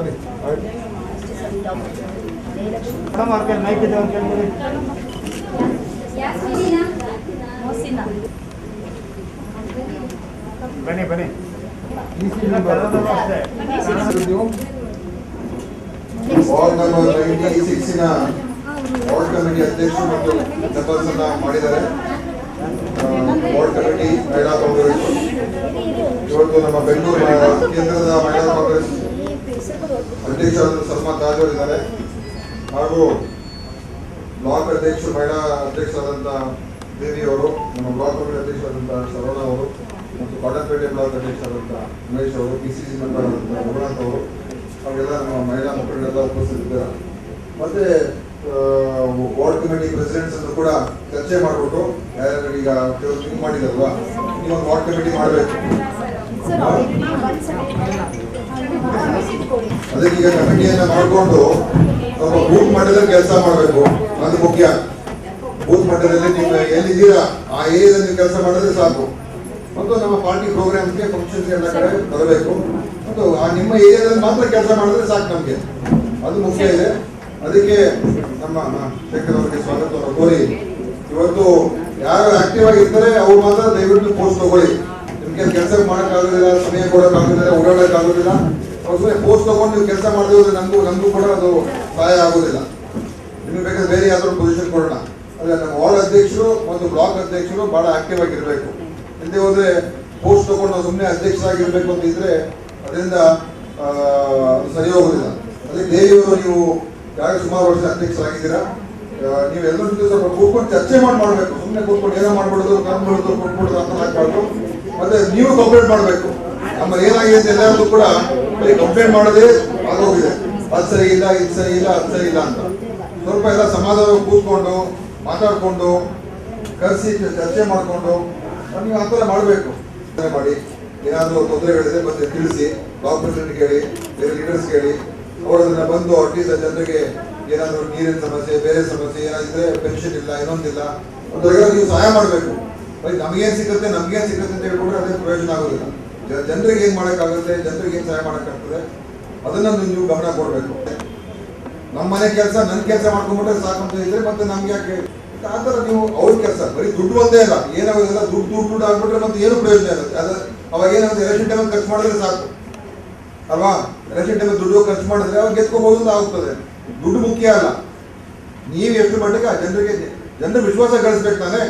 ಬನ್ನಿ ಮೇಡಮ್ ಅವ್ರ ಕೈ ಮೈಕ್ ಇದೆ ಅವ್ರ ಕೈ ನೋಡಿ ಮೋಸಿನ ಬನ್ನಿ. ಬನ್ನಿ ಆಲ್ ನಂಬರ್ ನೈಂಟಿ ಸಿಕ್ಸಿನ ವಾರ್ಡ್ ಕಮಿಟಿ ಅಧ್ಯಕ್ಷರು ಮತ್ತು ಮೆಂಬರ್ಸ್ ಅನ್ನ ಮಾಡಿದ್ದಾರೆ. ವಾರ್ಡ್ ಕಮಿಟಿ ಮಹಿಳಾ ಕಾಂಗ್ರೆಸ್ ಇವತ್ತು ನಮ್ಮ ಬೆಂಗಳೂರು ಕೇಂದ್ರದ ಮಹಿಳಾ ಕಾಂಗ್ರೆಸ್ ಅಧ್ಯಕ್ಷರಾದ ಸಲ್ಮಾ ತಾಜ್ ಹಾಗೂ ಬ್ಲಾಕ್ ಅಧ್ಯಕ್ಷರು, ಮಹಿಳಾ ಅಧ್ಯಕ್ಷರಾದಂಥ ದೇವಿ ಅವರು, ನಮ್ಮ ಬ್ಲಾಕ್ ಕಮಿಟಿ ಅಧ್ಯಕ್ಷರಾದಂಥ ಶರವಣ ಅವರು ಮತ್ತು ಕಾಟನ್ಪೇಟೆ ಬ್ಲಾಕ್ ಅಧ್ಯಕ್ಷರಾದಂಥ ಉಮೇಶ್ ಅವರು ಪಿ ಸಿ ಸಿ ಮೆಂಬರ್ ಆದಂಥ ರಘುನಾಥ್ ಅವರು ಅವರೆಲ್ಲ ನಮ್ಮ ಮಹಿಳಾ ಮಕ್ಕಳೆಲ್ಲ ಉಪಸ್ಥಿತಿದ್ದಾರೆ. ಮತ್ತೆ ವಾರ್ಡ್ ಕಮಿಟಿ ಪ್ರೆಸಿಡೆಂಟ್ಸ್ ಅನ್ನು ಕೂಡ ಚರ್ಚೆ ಮಾಡಿಬಿಟ್ಟು ಯಾರ್ಯಾರು ಈಗ ಮಾಡಿದಲ್ವಾ? ನೀವು ನೀವೊಂದು ವಾರ್ಡ್ ಕಮಿಟಿ ಮಾಡಬೇಕು. ಅದಕ್ಕೆ ಈಗ ಕಮಿಟಿಯನ್ನ ಮಾಡಿಕೊಂಡು ಬೂತ್ ಮಟ್ಟದಲ್ಲಿ ಕೆಲಸ ಮಾಡಬೇಕು. ಅದು ಮುಖ್ಯ. ಬೂತ್ ಮಟ್ಟದಲ್ಲಿ ನೀವು ಎಲ್ಲಿದ್ದೀರಾ? ಆ ಏರಿಯಾದಲ್ಲಿ ಕೆಲಸ ಮಾಡಿದ್ರೆ ಸಾಕು. ಮತ್ತು ನಮ್ಮ ಪಾರ್ಟಿ ಪ್ರೋಗ್ರಾಮ್ಗೆ ಫಂಕ್ಷನ್ಗೆ ಎಲ್ಲ ಕಡೆ ಬರಬೇಕು. ಮತ್ತು ಆ ನಿಮ್ಮ ಏರಿಯಾದಲ್ಲಿ ಮಾತ್ರ ಕೆಲಸ ಮಾಡಿದ್ರೆ ಸಾಕು ನಮಗೆ. ಅದು ಮುಖ್ಯ ಇದೆ. ಅದಕ್ಕೆ ನಮ್ಮ ಶೇಖರ್ ಅವರಿಗೆ ಸ್ವಾಗತವನ್ನು ಕೋರಿ, ಇವತ್ತು ಯಾರು ಆಕ್ಟಿವ್ ಆಗಿರ್ತಾರೆ, ಅವ್ರು ಮಾತ್ರ ದಯವಿಟ್ಟು ಪೋಸ್ಟ್ ತಗೊಳ್ಳಿ. ನಿಮ್ಗೆ ಕೆಲಸ ಮಾಡೋಕ್ಕಾಗೋದಿಲ್ಲ, ಸಮಯ ಕೊಡೋಕ್ಕಾಗೋದಿಲ್ಲ, ಓಡಾಡೋಕ್ಕಾಗೋದಿಲ್ಲ. ಸುಮ್ಮನೆ ಪೋಸ್ಟ್ ತಗೊಂಡು ನೀವು ಕೆಲಸ ಮಾಡಿದ್ರೆ ನಮಗೂ ನಮಗೂ ಕೂಡ ಅದು ಸಹಾಯ ಆಗೋದಿಲ್ಲ. ನಿಮ್ಗೆ ಬೇಕಾದ್ರೆ ಬೇರೆ ಯಾವ್ದಾದ್ರು ಪೊಸಿಷನ್ ಕೊಡೋಣ. ಅದೇ ನಮ್ಮ ವಾರ್ಡ್ ಅಧ್ಯಕ್ಷರು ಮತ್ತು ಬ್ಲಾಕ್ ಅಧ್ಯಕ್ಷರು ಬಹಳ ಆಕ್ಟಿವ್ ಆಗಿರಬೇಕು. ಹಿಂದೆ ಹೋದರೆ ಪೋಸ್ಟ್ ತಗೊಂಡು ಸುಮ್ಮನೆ ಅಧ್ಯಕ್ಷರಾಗಿರ್ಬೇಕು ಅಂತ ಇದ್ರೆ ಅದರಿಂದ ಸರಿ ಹೋಗೋದಿಲ್ಲ. ಅದೇ ದೇವಿಯವರು ನೀವು ಯಾರು ಸುಮಾರು ವರ್ಷ ಅಧ್ಯಕ್ಷರಾಗಿದ್ದೀರಾ. ಆ, ನೀವು ಎಲ್ಲರ ಜೊತೆ ಸ್ವಲ್ಪ ಕೂತ್ಕೊಂಡು ಚರ್ಚೆ ಮಾಡಿ ಮಾಡಬೇಕು. ಸುಮ್ಮನೆ ಕೂತ್ಕೊಂಡು ಏನೋ ಮಾಡ್ಬಿಡೋದು ಬಿಡೋದು ಕೊಟ್ಬಿಡೋದು ಅಂತ ಹಾಕ್ಬಾರ್ದು ಮತ್ತೆ ನೀವು ಕಂಪ್ಲೇಂಟ್ ಮಾಡಬೇಕು. ನಮ್ಮ ಏನಾಗಿದೆ ಎಲ್ಲರಿಗೂ ಕೂಡ ಬರೀ ಕಂಪ್ಲೇಂಟ್ ಮಾಡೋದೇ ಆಗೋಗಿದೆ. ಅದು ಸರಿ ಇಲ್ಲ ಇದು ಸರಿ ಇಲ್ಲ ಅದು ಸರಿ ಇಲ್ಲ ಅಂತ. ಸ್ವಲ್ಪ ಎಲ್ಲ ಸಮಾಧಾನ ಕೂತ್ಕೊಂಡು ಮಾತಾಡ್ಕೊಂಡು, ಕರೆಸಿ ಚರ್ಚೆ ಮಾಡಿಕೊಂಡು ನಮಗೆ ಆ ಥರ ಮಾಡಬೇಕು. ಮಾಡಿ, ಏನಾದರೂ ತೊಂದರೆಗಳಿದೆ ಮತ್ತೆ ತಿಳಿಸಿ ಬ್ಲಾಕ್ ಪ್ರೆಸಿಡೆಂಟ್ ಕೇಳಿ, ಬೇರೆ ಲೀಡರ್ಸ್ ಕೇಳಿ ಅವರು ಅದನ್ನು ಬಂದು ಅಟ್ಲೀಸ್ಟ್ ಜನರಿಗೆ ಏನಾದರೂ ನೀರಿನ ಸಮಸ್ಯೆ, ಬೇರೆ ಸಮಸ್ಯೆ, ಏನಾದ್ರೆ ಪೆನ್ಷನ್ ಇಲ್ಲ, ಇನ್ನೊಂದಿಲ್ಲ ನೀವು ಸಹಾಯ ಮಾಡಬೇಕು. ಬೈ ನಮಗೇನು ಸಿಗುತ್ತೆ ನಮಗೇನು ಸಿಗುತ್ತೆ ಅಂತ ಹೇಳ್ಕೊಂಡ್ರೆ ಅದೇ ಪ್ರಯೋಜನ ಆಗೋದಿಲ್ಲ. ಜನರಿಗೆ ಏನು ಮಾಡೋಕ್ಕಾಗುತ್ತೆ, ಜನರಿಗೆ ಏನು ಸಹಾಯ ಮಾಡೋಕ್ಕಾಗ್ತದೆ? ಅದನ್ನ ನೀವು ಗಮನ ಕೊಡಬೇಕು. ನಮ್ಮ ಮನೆ ಕೆಲಸ ನನ್ನ ಕೆಲಸ ಮಾಡ್ಕೊಂಡ್ಬಿಟ್ರೆ ಸಾಕಂತ ಇದ್ರೆ ಮತ್ತೆ ನಮ್ಗೆ ಯಾಕೆ? ಆ ನೀವು ಅವ್ರ ಕೆಲಸ, ಬರೀ ದುಡ್ಡು ಒಂದೇ ಅಲ್ಲ ಏನಾಗೋದಿಲ್ಲ ದುಡ್ಡು ದುಡ್ಡು ದುಡ್ಡು ಆಗ್ಬಿಟ್ರೆ ಮತ್ತೆ ಏನು ಪ್ರಯೋಜನ ಇರುತ್ತೆ ಅದು ಅವಾಗ ಏನಾಗುತ್ತೆ ಎಲೆಕ್ಷನ್ ಟೈಮಲ್ಲಿ ಖರ್ಚು ಮಾಡಿದ್ರೆ ಸಾಕು. ಅಲ್ವಾ? ಎಲೆಕ್ಷನ್ ದುಡ್ಡು ಖರ್ಚು ಮಾಡಿದ್ರೆ ಅವಾಗ ಗೆದ್ಕೋಬಹುದು ಅಂತ ಆಗುತ್ತದೆ ದುಡ್ಡು ಮುಖ್ಯ ಅಲ್ಲ. ನೀವು ಎಷ್ಟು ಮಟ್ಟಿಗೆ ಆ ಜನರಿಗೆ ಜನರ ವಿಶ್ವಾಸ ಗಳಿಸ್ಬೇಕು ತಾನೆ?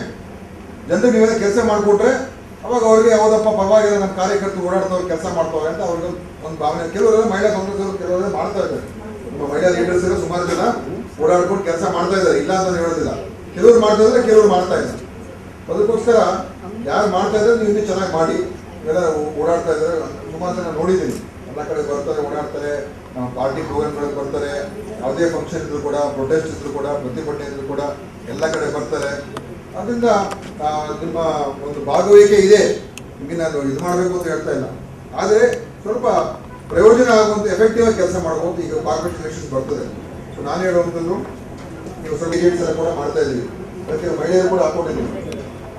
ಜನರಿಗೆ ನೀವೇನೋ ಕೆಲಸ ಮಾಡಿಕೊಟ್ರೆ ಅವಾಗ ಅವ್ರಿಗೆ ಯಾವುದಪ್ಪ ಪರವಾಗಿಲ್ಲ ನಮ್ಮ ಕಾರ್ಯಕರ್ತರು ಓಡಾಡ್ತವ್ರು ಕೆಲಸ ಮಾಡ್ತವ್ರೆ ಅಂತ ಅವ್ರಿಗೆ ಒಂದು ಭಾವನೆ. ಕೆಲವರೆಲ್ಲ ಮಹಿಳಾ ಕಾಂಗ್ರೆಸ್ ಕೆಲವರೆಲ್ಲ ಮಾಡ್ತಾ ಇದ್ದಾರೆ. ನಮ್ಮ ಮಹಿಳಾ ಲೀಡರ್ಸ್ ಎಲ್ಲ ಸುಮಾರು ಜನ ಓಡಾಡ್ಕೊಂಡು ಕೆಲಸ ಮಾಡ್ತಾ ಇದ್ದಾರೆ. ಇಲ್ಲ ಅಂತ ಹೇಳೋದಿಲ್ಲ. ಕೆಲವರು ಮಾಡ್ತಾ ಇದ್ರೆ ಕೆಲವರು ಮಾಡ್ತಾ ಇಲ್ಲ. ಅದಕ್ಕೋಸ್ಕರ ಯಾರು ಮಾಡ್ತಾ ಇದ್ರೆ ನೀವು ಚೆನ್ನಾಗಿ ಮಾಡಿ. ಎಲ್ಲ ಓಡಾಡ್ತಾ ಇದ್ದಾರೆ. ಸುಮಾರು ಜನ ನೋಡಿದ್ದೀನಿ. ಎಲ್ಲ ಕಡೆ ಬರ್ತಾರೆ, ಓಡಾಡ್ತಾರೆ. ನಮ್ಮ ಪಾರ್ಟಿ ಪ್ರೋಗ್ರಾಮ್ಗಳಿಗೆ ಬರ್ತಾರೆ. ಯಾವುದೇ ಫಂಕ್ಷನ್ ಇದ್ರು ಕೂಡ ಪ್ರೊಟೆಸ್ಟ್ ಇದ್ರು ಕೂಡ, ಪ್ರತಿಭಟನೆ ಇದ್ರು ಕೂಡ ಎಲ್ಲ ಕಡೆ ಬರ್ತಾರೆ. ಅದರಿಂದ ನಿಮ್ಮ ಒಂದು ಭಾಗವಹಿಕೆ ಇದೆ. ನಿಮಗೆ ನಾನು ಇದು ಮಾಡಬೇಕು ಅಂತ ಹೇಳ್ತಾ ಇಲ್ಲ. ಆದರೆ, ಸ್ವಲ್ಪ ಪ್ರಯೋಜನ ಆಗುವಂಥ ಎಫೆಕ್ಟಿವ್ ಆಗಿ ಕೆಲಸ ಮಾಡ್ಬೋದು ಈಗ ಕಾರ್ಪೊರೇಟ್ ಎಲೆಕ್ಷನ್ಸ್ ಬರ್ತದೆ. ಸೊ ನಾನು ಹೇಳುವಂಥದ್ದು ನೀವು ಸ್ವಲ್ಪ ಏಜೆಂಟ್ಸ್ ಕೂಡ ಮಾಡ್ತಾ ಇದ್ದೀವಿ ಪ್ರತಿ ಮಹಿಳೆಯರು ಕೂಡ ಹಾಕೊಂಡಿದ್ದೀವಿ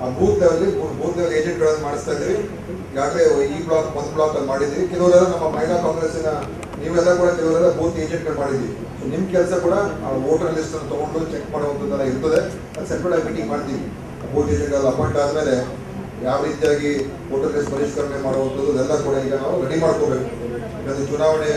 ಆ ಬೂತ್ ಲೆವೆಲ್ ಬೂತ್ ಲೆವೆಲ್ ಏಜೆಂಟ್ಗಳನ್ನು ಮಾಡಿಸ್ತಾ ಇದ್ದೀವಿ ಈಗಾಗಲೇ ಈ ಬ್ಲಾಕ್ ಒಂದು ಬ್ಲಾಕ್ ಅಲ್ಲಿ ಮಾಡಿದ್ದೀವಿ ಕೆಲವರೆಲ್ಲ ನಮ್ಮ ಮಹಿಳಾ ಕಾಂಗ್ರೆಸ್ಸಿನ ನೀವೆಲ್ಲ ಕೂಡ ಕೆಲವರೆಲ್ಲ ಬೂತ್ ಏಜೆಂಟ್ಗಳು ಮಾಡಿದ್ದೀವಿ ನಿಮ್ಮ ಕೆಲಸ ಕೂಡ ಆ ವೋಟರ್ ಲಿಸ್ಟ್ ಅನ್ನು ತಗೊಂಡು ಚೆಕ್ ಮಾಡುವಂಥದ್ದೆಲ್ಲ ಇರ್ತದೆ. ಅದು ಸೆಪ್ರೇಟ್ ಆಗಿ ಮೀಟಿಂಗ್ ಮಾಡ್ತೀವಿ. ಬೂತ್ ಏಜೆಂಟ್ ಎಲ್ಲ ಅಪಾಯಿಂಟ್ ಆದಮೇಲೆ ಯಾವ ರೀತಿಯಾಗಿ ವೋಟರ್ ಲಿಸ್ಟ್ ಪರಿಷ್ಕರಣೆ ಮಾಡುವಂಥದ್ದು ಅದೆಲ್ಲ ಕೂಡ ಈಗ ನಾವು ರೆಡಿ ಮಾಡ್ಕೋಬೇಕು. ಯಾಕಂದ್ರೆ ಚುನಾವಣೆ